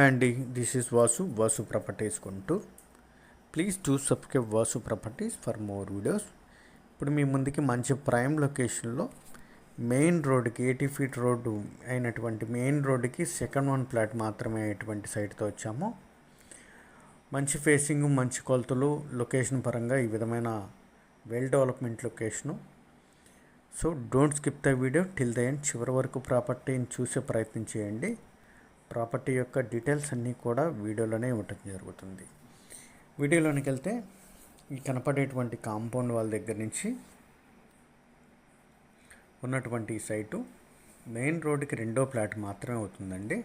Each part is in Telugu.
అండి this is Vasu Vasu Properties కొంటూ please do subscribe Vasu Properties for more videos ఇప్పుడు మీ ముందుకి మంచి ప్రైమ్ లొకేషన్లో మెయిన్ రోడ్డుకి ఎయిటీ ఫీట్ రోడ్డు అయినటువంటి మెయిన్ రోడ్డుకి సెకండ్ వన్ ప్లాట్ మాత్రమే అయ్యేటువంటి సైట్తో వచ్చాము. మంచి ఫేసింగ్ మంచి కొలతలు లొకేషన్ పరంగా ఈ విధమైన well development location so don't skip the video till the end చివరి వరకు ప్రాపర్టీని చూసే ప్రయత్నం చేయండి. ప్రాపర్టీ యొక్క డీటెయిల్స్ అన్నీ కూడా వీడియోలోనే ఇవ్వటం జరుగుతుంది. వీడియోలోనికి వెళ్తే ఈ కనపడేటువంటి కాంపౌండ్ వాళ్ళ దగ్గర నుంచి ఉన్నటువంటి ఈ సైటు మెయిన్ రోడ్డుకి రెండో ఫ్లాట్ మాత్రమే అవుతుందండి.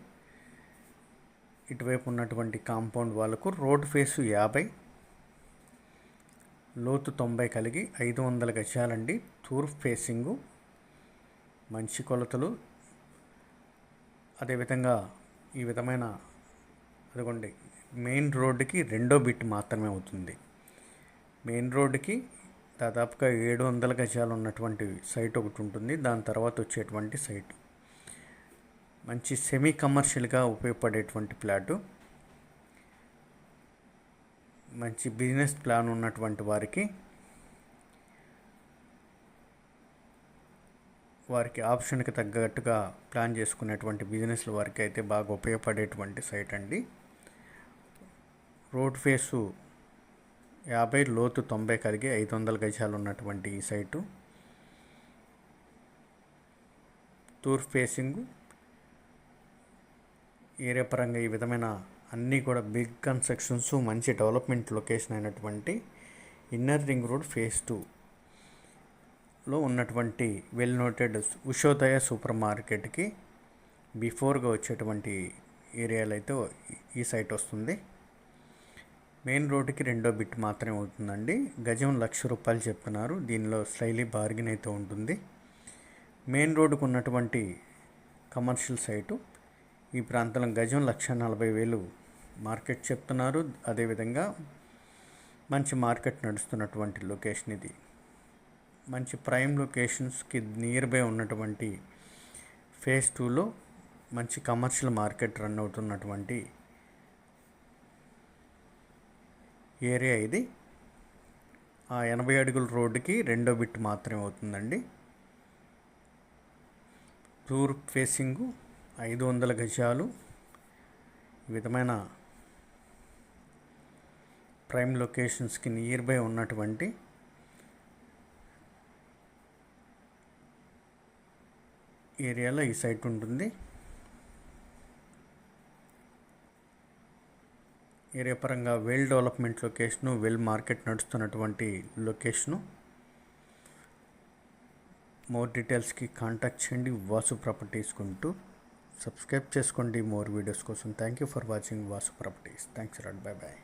ఇటువైపు ఉన్నటువంటి కాంపౌండ్ వాళ్ళకు రోడ్ ఫేసు యాభై లోతు తొంభై కలిగి ఐదు వందల గజాలండి. తూర్పు ఫేసింగు మంచి కొలతలు అదేవిధంగా ఈ విధమైన అదిగోండి మెయిన్ రోడ్డుకి రెండో బిట్ మాత్రమే అవుతుంది. మెయిన్ రోడ్డుకి దాదాపుగా ఏడు వందల గజాలు ఉన్నటువంటి సైట్ ఒకటి ఉంటుంది. దాని తర్వాత వచ్చేటువంటి సైట్ మంచి సెమీ కమర్షియల్గా ఉపయోగపడేటువంటి ప్లాటు మంచి బిజినెస్ ప్లాన్ ఉన్నటువంటి వారికి వారికి ఆప్షన్కి తగ్గట్టుగా ప్లాన్ చేసుకునేటువంటి బిజినెస్ల వారికి అయితే బాగా ఉపయోగపడేటువంటి సైట్ అండి. రోడ్ ఫేసు యాభై లోతు తొంభై కలిగి ఐదు వందల గజాలు ఉన్నటువంటి ఈ సైటు. తూర్పు ఫేసింగ్ ఏరియా పరంగా ఈ విధమైన అన్నీ కూడా బిగ్ కన్స్ట్రక్షన్స్ మంచి డెవలప్మెంట్ లొకేషన్ అయినటువంటి ఇన్నర్ రింగ్ రోడ్ ఫేస్ లో ఉన్నటువంటి వెల్ నోటెడ్ ఉషోదయ సూపర్ మార్కెట్కి బిఫోర్గా వచ్చేటువంటి ఏరియాలో అయితే ఈ సైట్ వస్తుంది. మెయిన్ రోడ్డుకి రెండో బిట్ మాత్రమే అవుతుందండి గజం లక్ష రూపాయలు చెప్తున్నారు. దీనిలో స్లైలీ బార్గెన్ అయితే ఉంటుంది. మెయిన్ రోడ్డుకు ఉన్నటువంటి కమర్షియల్ సైటు ఈ ప్రాంతంలో గజం లక్ష నలభై వేలు మార్కెట్ చెప్తున్నారు. అదేవిధంగా మంచి మార్కెట్ నడుస్తున్నటువంటి లొకేషన్ ఇది. మంచి ప్రైమ్ లొకేషన్స్కి నియర్ బై ఉన్నటువంటి ఫేజ్ టూలో మంచి కమర్షియల్ మార్కెట్ రన్ అవుతున్నటువంటి ఏరియా ఇది. ఆ ఎనభై అడుగుల రోడ్డుకి రెండో బిట్ మాత్రమే అవుతుందండి. టూర్ ఫేసింగు ఐదు వందల గజాలు. ఈ విధమైన ప్రైమ్ లొకేషన్స్కి నియర్ బై ఉన్నటువంటి ఏరియాలో ఈ సైట్ ఉంటుంది. ఏరియా పరంగా well development location well market నడుస్తున్నటువంటి లొకేషను. మోర్ డీటెయిల్స్కి కాంటాక్ట్ చేయండి. వాసు ప్రాపర్టీస్ కొంటూ సబ్స్క్రైబ్ చేసుకోండి. మోర్ వీడియోస్ కోసం thank you for watching Vasu Properties. Thanks rod. Bye bye